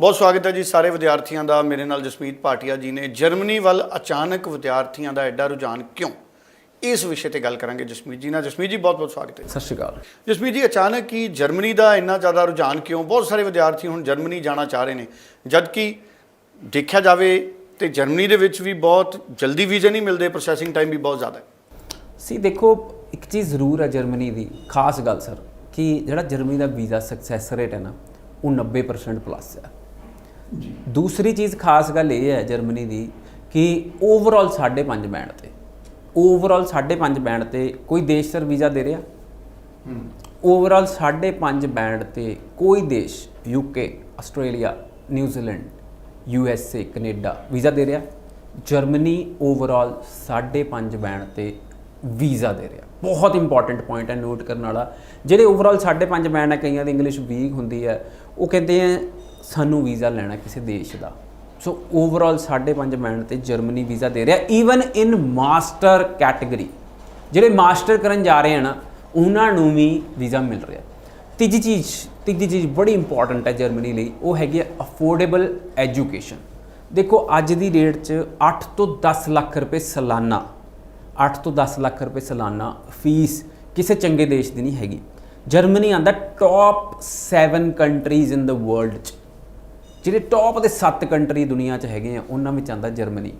ਬਹੁਤ ਸਵਾਗਤ ਹੈ ਜੀ ਸਾਰੇ ਵਿਦਿਆਰਥੀਆਂ ਦਾ ਮੇਰੇ ਨਾਲ ਜਸਮੀਤ ਭਾਟੀਆ ਜੀ ਨੇ। ਜਰਮਨੀ ਵੱਲ ਅਚਾਨਕ ਵਿਦਿਆਰਥੀਆਂ ਦਾ ਐਡਾ ਰੁਝਾਨ ਕਿਉਂ? ਇਸ ਵਿਸ਼ੇ ਤੇ ਗੱਲ ਕਰਾਂਗੇ ਜਸਮੀਤ ਜੀ ਨਾਲ। ਜਸਮੀਤ ਜੀ ਬਹੁਤ ਬਹੁਤ ਸਵਾਗਤ ਹੈ ਸਤਿ ਸ਼੍ਰੀ ਅਕਾਲ। ਜਸਮੀਤ ਜੀ ਅਚਾਨਕ ਹੀ ਜਰਮਨੀ ਦਾ ਇੰਨਾ ਜ਼ਿਆਦਾ ਰੁਝਾਨ ਕਿਉਂ? ਬਹੁਤ ਸਾਰੇ ਵਿਦਿਆਰਥੀ ਹੁਣ ਜਰਮਨੀ ਜਾਣਾ ਚਾਹ ਰਹੇ ਨੇ। ਜਦ ਕਿ ਦੇਖਿਆ ਜਾਵੇ ਤੇ ਜਰਮਨੀ ਦੇ ਵਿੱਚ ਵੀ ਬਹੁਤ ਜਲਦੀ ਵੀਜ਼ੇ ਨਹੀਂ ਮਿਲਦੇ ਪ੍ਰੋਸੈਸਿੰਗ ਟਾਈਮ ਵੀ ਬਹੁਤ ਜ਼ਿਆਦਾ ਹੈ। ਸੀ ਦੇਖੋ ਇੱਕ ਚੀਜ਼ ਜ਼ਰੂਰ ਹੈ ਜਰਮਨੀ ਦੀ ਖਾਸ ਗੱਲ ਸਰ ਕਿ ਜਿਹੜਾ ਜਰਮਨੀ ਦਾ ਵੀਜ਼ਾ ਸਕਸੈਸ ਰੇਟ ਹੈ ਨਾ ਉਹ 90% ਪਲੱਸ ਹੈ। ਦੂਸਰੀ ਚੀਜ਼ ਖਾਸ ਗੱਲ ਇਹ ਹੈ ਜਰਮਨੀ ਦੀ ਕਿ ਓਵਰਆਲ 5.5 ਬੈਂਡ ਤੇ ਓਵਰਆਲ 5.5 ਬੈਂਡ ਤੇ ਕੋਈ ਦੇਸ਼ ਸਰ ਵੀਜ਼ਾ ਦੇ ਰਿਹਾ? ਓਵਰਆਲ 5.5 ਬੈਂਡ ਤੇ ਕੋਈ ਦੇਸ਼ UK Australia New Zealand U S A Canada visa ਦੇ ਰਿਹਾ? ਜਰਮਨੀ ਓਵਰਆਲ 5.5 ਬੈਂਡ ਤੇ ਵੀਜ਼ਾ ਦੇ ਰਿਹਾ। ਬਹੁਤ ਇੰਪੋਰਟੈਂਟ ਪੁਆਇੰਟ ਹੈ ਨੋਟ ਕਰਨ ਵਾਲਾ। ਜਿਹੜੇ ਓਵਰਆਲ 5.5 ਬੈਂਡ ਹੈ ਕਈਆਂ ਦੀ ਇੰਗਲਿਸ਼ ਵੀਕ ਹੁੰਦੀ ਹੈ ਉਹ ਕਹਿੰਦੇ ਆ ਸਾਨੂੰ ਵੀਜ਼ਾ ਲੈਣਾ ਕਿਸੇ ਦੇਸ਼ ਦਾ। ਸੋ ਓਵਰਆਲ 5.5 ਬੈਂਡ ਤੇ ਜਰਮਨੀ ਵੀਜ਼ਾ ਦੇ ਰਿਹਾ ਈਵਨ ਇਨ ਮਾਸਟਰ ਕੈਟਾਗਰੀ ਜਿਹੜੇ ਮਾਸਟਰ ਕਰਨ ਜਾ ਰਹੇ ਹਨ ਉਹਨਾਂ ਨੂੰ ਵੀ ਵੀਜ਼ਾ ਮਿਲ ਰਿਹਾ। ਤੀਜੀ ਚੀਜ਼ ਤੀਜੀ ਚੀਜ਼ ਬੜੀ ਇੰਪੋਰਟੈਂਟ ਹੈ ਜਰਮਨੀ ਲਈ, ਉਹ ਹੈਗੀ ਹੈ ਅਫੋਰਡੇਬਲ ਐਜੂਕੇਸ਼ਨ ਦੇਖੋ, ਅੱਜ ਦੀ ਡੇਟ 'ਚ 8 ਤੋਂ 10 ਲੱਖ ਰੁਪਏ ਸਾਲਾਨਾ 8 ਤੋਂ 10 ਲੱਖ ਰੁਪਏ ਸਾਲਾਨਾ ਫੀਸ ਕਿਸੇ ਚੰਗੇ ਦੇਸ਼ ਦੀ ਨਹੀਂ ਹੈਗੀ। ਜਰਮਨੀ ਆਂਦਾ top 7 countries in the world 'ਚ। ਜਿਹੜੇ ਟੌਪ ਦੇ 7 ਕੰਟਰੀ ਦੁਨੀਆ 'ਚ ਹੈਗੇ ਆ, ਉਹਨਾਂ ਵਿੱਚ ਆਂਦਾ ਜਰਮਨੀ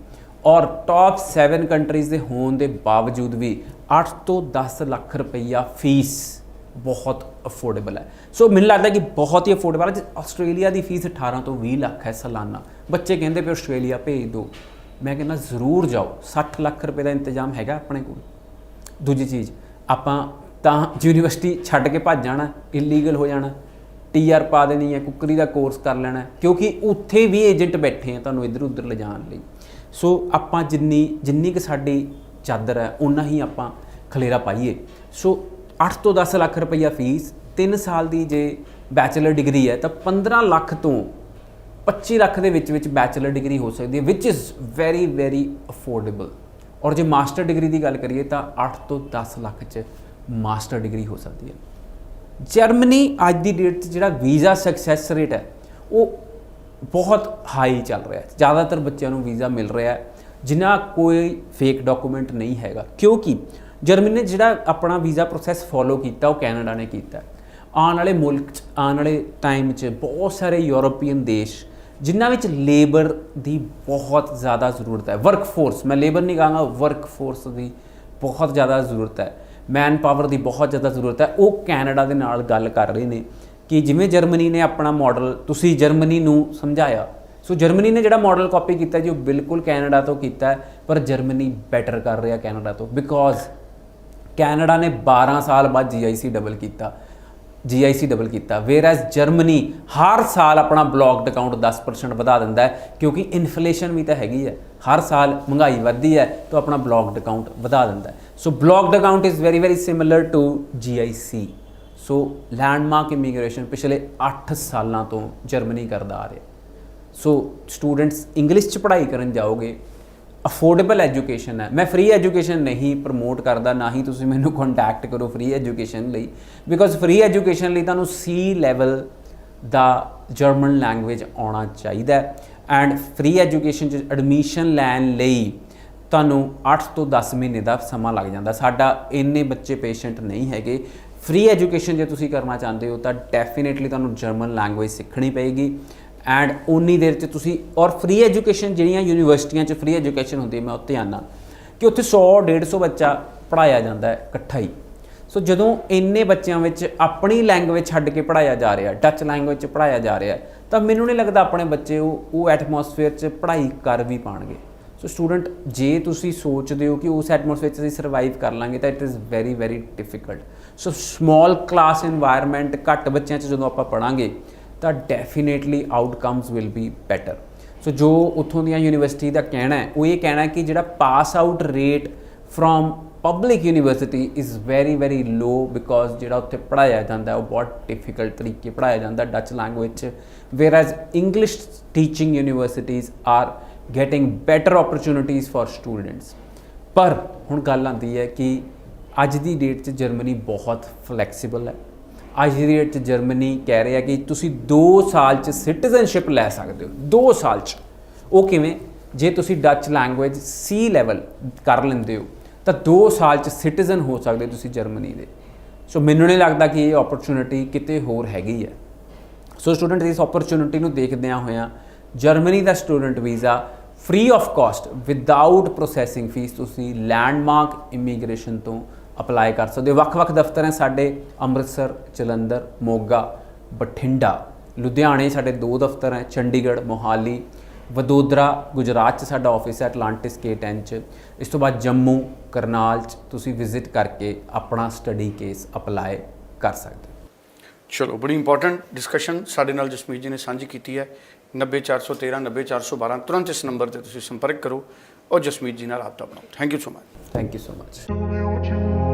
ਔਰ ਟੌਪ 7 ਕੰਟਰੀਜ਼ ਦੇ ਹੋਣ ਦੇ ਬਾਵਜੂਦ ਵੀ 8 ਤੋਂ 10 ਲੱਖ ਰੁਪਈਆ ਫੀਸ ਬਹੁਤ ਅਫੋਰਡੇਬਲ ਹੈ। ਸੋ ਮੈਨੂੰ ਲੱਗਦਾ ਕਿ ਬਹੁਤ ਹੀ ਅਫੋਰਡੇਬਲ ਹੈ ਆਸਟ੍ਰੇਲੀਆ ਦੀ ਫੀਸ 18 ਤੋਂ 20 ਲੱਖ ਹੈ ਸਾਲਾਨਾ। ਬੱਚੇ ਕਹਿੰਦੇ ਪਏ ਆਸਟ੍ਰੇਲੀਆ ਭੇਜ ਦਿਓ ਮੈਂ ਕਹਿੰਦਾ ਜ਼ਰੂਰ ਜਾਓ। 60 ਲੱਖ ਰੁਪਏ ਦਾ ਇੰਤਜ਼ਾਮ ਹੈਗਾ ਆਪਣੇ ਕੋਲ। ਦੂਜੀ ਚੀਜ਼, ਆਪਾਂ ਤਾਂ ਯੂਨੀਵਰਸਿਟੀ ਛੱਡ ਕੇ ਭੱਜ ਜਾਣਾ ਇਲੀਗਲ ਹੋ ਜਾਣਾ। ਟੀਆਰ ਪਾ ਦੇਣੀ ਹੈ, ਕੁੱਕਰੀ ਦਾ ਕੋਰਸ ਕਰ ਲੈਣਾ ਕਿਉਂਕਿ ਉੱਥੇ ਵੀ ਏਜੰਟ ਬੈਠੇ ਆ ਤੁਹਾਨੂੰ ਇੱਧਰ ਉੱਧਰ ਲਿਜਾਣ ਲਈ। ਸੋ ਆਪਾਂ ਜਿੰਨੀ ਜਿੰਨੀ ਕਿ ਸਾਡੀ ਚਾਦਰ ਹੈ ਉਨਾ ਹੀ ਆਪਾਂ ਖਲੇਰਾ ਪਾਈਏ। ਸੋ 8 ਤੋਂ 10 ਲੱਖ ਰੁਪਈਆ ਫੀਸ 3 ਸਾਲ ਦੀ ਜੇ ਬੈਚਲਰ ਡਿਗਰੀ ਹੈ, ਤਾਂ 15 ਲੱਖ ਤੋਂ 25 ਲੱਖ ਦੇ ਵਿੱਚ ਵਿੱਚ ਬੈਚਲਰ ਡਿਗਰੀ ਹੋ ਸਕਦੀ ਹੈ which is very very affordable ਔਰ ਜੇ ਮਾਸਟਰ ਡਿਗਰੀ ਦੀ ਗੱਲ ਕਰੀਏ, ਤਾਂ 8 ਤੋਂ 10 ਲੱਖ ਚ ਮਾਸਟਰ ਡਿਗਰੀ ਹੋ ਸਕਦੀ ਹੈ। ਜਰਮਨੀ ਅੱਜ ਦੀ ਡੇਟ 'ਚ ਜਿਹੜਾ ਵੀਜ਼ਾ ਸਕਸੈਸ ਰੇਟ ਹੈ, ਉਹ ਬਹੁਤ ਹਾਈ ਚੱਲ ਰਿਹਾ ਹੈ। ਜ਼ਿਆਦਾਤਰ ਬੱਚਿਆਂ ਨੂੰ ਵੀਜ਼ਾ ਮਿਲ ਰਿਹਾ ਹੈ ਜਿਨ੍ਹਾਂ ਕੋਈ ਫੇਕ ਡਾਕੂਮੈਂਟ ਨਹੀਂ ਹੈਗਾ। ਕਿਉਂਕਿ ਜਰਮਨੀ ਨੇ ਜਿਹੜਾ ਆਪਣਾ ਵੀਜ਼ਾ ਪ੍ਰੋਸੈਸ ਫੋਲੋ ਕੀਤਾ, ਉਹ ਕੈਨੇਡਾ ਨੇ ਕੀਤਾ। ਆਉਣ ਵਾਲੇ ਮੁਲਕ 'ਚ, ਆਉਣ ਵਾਲੇ ਟਾਈਮ 'ਚ ਬਹੁਤ ਸਾਰੇ ਯੂਰੋਪੀਅਨ ਦੇਸ਼, ਜਿਨ੍ਹਾਂ ਵਿੱਚ ਲੇਬਰ ਦੀ ਬਹੁਤ ਜ਼ਿਆਦਾ ਜ਼ਰੂਰਤ ਹੈ। ਵਰਕ ਫੋਰਸ ਮੈਂ ਲੇਬਰ ਨਹੀਂ ਕਹਾਂਗਾ ਵਰਕ ਫੋਰਸ ਦੀ ਬਹੁਤ ਜ਼ਿਆਦਾ ਜ਼ਰੂਰਤ ਹੈ। ਮੈਨ ਪਾਵਰ ਦੀ ਬਹੁਤ ਜ਼ਿਆਦਾ ਜ਼ਰੂਰਤ ਹੈ। ਉਹ ਕੈਨੇਡਾ ਦੇ ਨਾਲ ਗੱਲ ਕਰ ਰਹੇ ਨੇ ਕਿ ਜਿਵੇਂ ਜਰਮਨੀ ਨੇ ਆਪਣਾ ਮਾਡਲ ਤੁਸੀਂ ਜਰਮਨੀ ਨੂੰ ਸਮਝਾਇਆ। ਸੋ ਜਰਮਨੀ ਨੇ ਜਿਹੜਾ ਮਾਡਲ ਕਾਪੀ ਕੀਤਾ ਜੀ, ਉਹ ਬਿਲਕੁਲ ਕੈਨੇਡਾ ਤੋਂ ਕੀਤਾ ਹੈ, ਪਰ ਜਰਮਨੀ ਬੈਟਰ ਕਰ ਰਿਹਾ ਕੈਨੇਡਾ ਤੋਂ ਬਿਕੋਜ਼ ਕੈਨੇਡਾ ਨੇ 12 ਸਾਲ ਬਾਅਦ ਜੀਆਈਸੀ ਡਬਲ ਕੀਤਾ। ਜੀਆਈਸੀ ਡਬਲ ਕੀਤਾ। ਵੇਅਰ ਵੇਅਰਐਸ ਜਰਮਨੀ ਹਰ ਸਾਲ ਆਪਣਾ ਬਲੌਕਡ ਅਕਾਊਂਟ 10% ਵਧਾ ਦਿੰਦਾ ਹੈ, ਕਿਉਂਕਿ ਇਨਫਲੇਸ਼ਨ ਵੀ ਤਾਂ ਹੈਗੀ ਹੈ। ਹਰ ਸਾਲ ਮਹਿੰਗਾਈ ਵੱਧਦੀ ਹੈ, ਤਾਂ ਆਪਣਾ ਬਲੌਕਡ ਅਕਾਊਂਟ ਵਧਾ ਦਿੰਦਾ ਹੈ। So blocked account is very very similar to GIC so Landmark Immigration ਪਿਛਲੇ 8 ਸਾਲਾਂ ਤੋਂ ਜਰਮਨੀ ਕਰਦਾ ਆ ਰਿਹਾ। ਸੋ ਸਟੂਡੈਂਟਸ ਇੰਗਲਿਸ਼ ਚ ਪੜ੍ਹਾਈ ਕਰਨ ਜਾਓਗੇ ਅਫੋਰਡੇਬਲ ਐਜੂਕੇਸ਼ਨ ਹੈ। ਮੈਂ ਫ੍ਰੀ ਐਜੂਕੇਸ਼ਨ ਨਹੀਂ ਪ੍ਰਮੋਟ ਕਰਦਾ, ਨਾ ਹੀ ਤੁਸੀਂ ਮੈਨੂੰ ਕੰਟੈਕਟ ਕਰੋ ਫ੍ਰੀ ਐਜੂਕੇਸ਼ਨ ਲਈ। ਬਿਕੋਜ਼ ਫ੍ਰੀ ਐਜੂਕੇਸ਼ਨ ਲਈ ਤੁਹਾਨੂੰ ਸੀ ਲੈਵਲ ਦਾ ਜਰਮਨ ਲੈਂਗੁਏਜ ਆਉਣਾ ਚਾਹੀਦਾ ਐਂਡ ਫ੍ਰੀ ਐਜੂਕੇਸ਼ਨ ਚ ਐਡਮਿਸ਼ਨ ਲੈਣ ਲਈ ਤੁਹਾਨੂੰ 8 ਤੋਂ 10 ਮਹੀਨੇ ਦਾ ਸਮਾਂ ਲੱਗ ਜਾਂਦਾ। ਸਾਡਾ ਇੰਨੇ ਬੱਚੇ ਪੇਸ਼ੈਂਟ ਨਹੀਂ ਹੈਗੇ। ਫ੍ਰੀ ਐਜੂਕੇਸ਼ਨ ਜੇ ਤੁਸੀਂ ਕਰਨਾ ਚਾਹੁੰਦੇ ਹੋ ਤਾਂ ਡੈਫੀਨਿਟਲੀ ਤੁਹਾਨੂੰ ਜਰਮਨ ਲੈਂਗੁਏਜ ਸਿੱਖਣੀ ਪਏਗੀ। ਐਂਡ ਉਨੀ ਦੇਰ ਤੇ ਤੁਸੀਂ, ਔਰ ਫ੍ਰੀ ਐਜੂਕੇਸ਼ਨ ਜਿਹੜੀਆਂ ਯੂਨੀਵਰਸਿਟੀਆਂ 'ਚ ਫ੍ਰੀ ਐਜੂਕੇਸ਼ਨ ਹੁੰਦੀ ਹੈ, ਮੈਂ ਉੱਥੇ ਆਣਾ ਕਿ ਉੱਥੇ 100 150 ਬੱਚਾ ਪੜਾਇਆ ਜਾਂਦਾ ਹੈ ਇਕੱਠਾ ਹੀ। ਸੋ ਜਦੋਂ ਇੰਨੇ ਬੱਚਿਆਂ ਵਿੱਚ ਆਪਣੀ ਲੈਂਗੁਏਜ ਛੱਡ ਕੇ ਪੜਾਇਆ ਜਾ ਰਿਹਾ ਡੱਚ ਲੈਂਗੁਏਜ 'ਚ ਪੜਾਇਆ ਜਾ ਰਿਹਾ, ਤਾਂ ਮੈਨੂੰ ਨਹੀਂ ਲੱਗਦਾ ਆਪਣੇ ਬੱਚੇ ਉਹ ਉਹ ਐਟਮੋਸਫੇਅਰ 'ਚ ਪੜ੍ਹਾਈ ਕਰ ਵੀ ਪਾਣਗੇ। ਸੋ ਸਟੂਡੈਂਟ ਜੇ ਤੁਸੀਂ ਸੋਚਦੇ ਹੋ ਕਿ ਉਸ ਐਟਮੋਸਫੇਅਰ 'ਚ ਅਸੀਂ ਸਰਵਾਈਵ ਕਰ ਲਾਂਗੇ, ਤਾਂ it is very very difficult so small class environment ਘੱਟ ਬੱਚਿਆਂ 'ਚ ਜਦੋਂ ਆਪਾਂ ਪੜਾਂਗੇ ਤਾਂ definitely outcomes will be better so ਜੋ ਉਥੋਂ ਦੀਆਂ ਯੂਨੀਵਰਸਿਟੀ ਦਾ ਕਹਿਣਾ ਹੈ, ਉਹ ਇਹ ਕਹਿਣਾ ਕਿ ਜਿਹੜਾ pass out rate from public university is very very low because ਜਿਹੜਾ ਉੱਥੇ ਪੜਾਇਆ ਜਾਂਦਾ ਉਹ ਬਹੁਤ ਡਿਫਿਕਲਟ ਤਰੀਕੇ ਪੜਾਇਆ ਜਾਂਦਾ ਡੱਚ ਲੈਂਗੁਏਜ ਚ। Whereas English teaching universities are getting better opportunities for students ਪਰ ਹੁਣ ਗੱਲ ਆਉਂਦੀ ਹੈ ਕਿ ਅੱਜ ਦੀ ਡੇਟ 'ਚ ਜਰਮਨੀ ਬਹੁਤ ਫਲੈਕਸੀਬਲ ਹੈ। ਅੱਜ ਦੀ ਡੇਟ 'ਚ ਜਰਮਨੀ ਕਹਿ ਰਿਹਾ ਕਿ ਤੁਸੀਂ 2 ਸਾਲ 'ਚ ਸਿਟੀਜ਼ਨਸ਼ਿਪ ਲੈ ਸਕਦੇ ਹੋ 2 ਸਾਲ 'ਚ। ਉਹ ਕਿਵੇਂ? ਜੇ ਤੁਸੀਂ ਡੱਚ ਲੈਂਗੁਏਜ ਸੀ ਲੈਵਲ ਕਰ ਲੈਂਦੇ ਹੋ, ਤਾਂ 2 ਸਾਲ 'ਚ ਸਿਟੀਜ਼ਨ ਹੋ ਸਕਦੇ ਤੁਸੀਂ ਜਰਮਨੀ ਦੇ। ਸੋ ਮੈਨੂੰ ਨਹੀਂ ਲੱਗਦਾ ਕਿ ਇਹ ਓਪਰਚੁਨਿਟੀ ਕਿਤੇ ਹੋਰ ਹੈਗੀ ਹੈ। ਸੋ ਸਟੂਡੈਂਟ ਇਸ ਓਪਰਚੁਨਿਟੀ ਨੂੰ ਦੇਖਦਿਆਂ ਹੋਇਆਂ Germany the student visa free of cost without processing fees ਤੁਸੀਂ ਲੈਂਡਮਾਰਕ ਇਮੀਗ੍ਰੇਸ਼ਨ ਤੋਂ ਅਪਲਾਈ ਕਰ ਸਕਦੇ ਹੋ। ਵੱਖ-ਵੱਖ ਦਫ਼ਤਰ ਹੈ ਸਾਡੇ ਅੰਮ੍ਰਿਤਸਰ ਜਲੰਧਰ ਮੋਗਾ ਬਠਿੰਡਾ। ਲੁਧਿਆਣੇ ਸਾਡੇ ਦੋ ਦਫ਼ਤਰ ਹੈ ਚੰਡੀਗੜ੍ਹ ਮੋਹਾਲੀ। ਵਡੋਦਰਾ ਗੁਜਰਾਤ ਚ ਸਾਡਾ ਆਫਿਸ ਹੈ ਐਟਲਾਂਟਿਸ K10 ਚ। ਇਸ ਤੋਂ ਬਾਅਦ ਜੰਮੂ ਕਰਨਾਲ ਚ ਤੁਸੀਂ ਵਿਜ਼ਿਟ ਕਰਕੇ ਆਪਣਾ ਸਟੱਡੀ ਕੇਸ ਅਪਲਾਈ ਕਰ ਸਕਦੇ ਹੋ। ਚਲੋ ਬੜੀ ਇੰਪੋਰਟੈਂਟ ਡਿਸਕਸ਼ਨ ਸਾਡੇ ਨਾਲ ਜਸਮੀਤ ਜੀ ਨੇ ਸਾਂਝੀ ਕੀਤੀ ਹੈ। 90413 90412 ਤੁਰੰਤ ਇਸ ਨੰਬਰ ਤੇ ਤੁਸੀਂ ਸੰਪਰਕ ਕਰੋ ਔਰ ਜਸਮੀਤ ਜੀ ਨਾਲ ਰਾਬਤਾ ਬਣਾਓ। Thank you so much thank you so much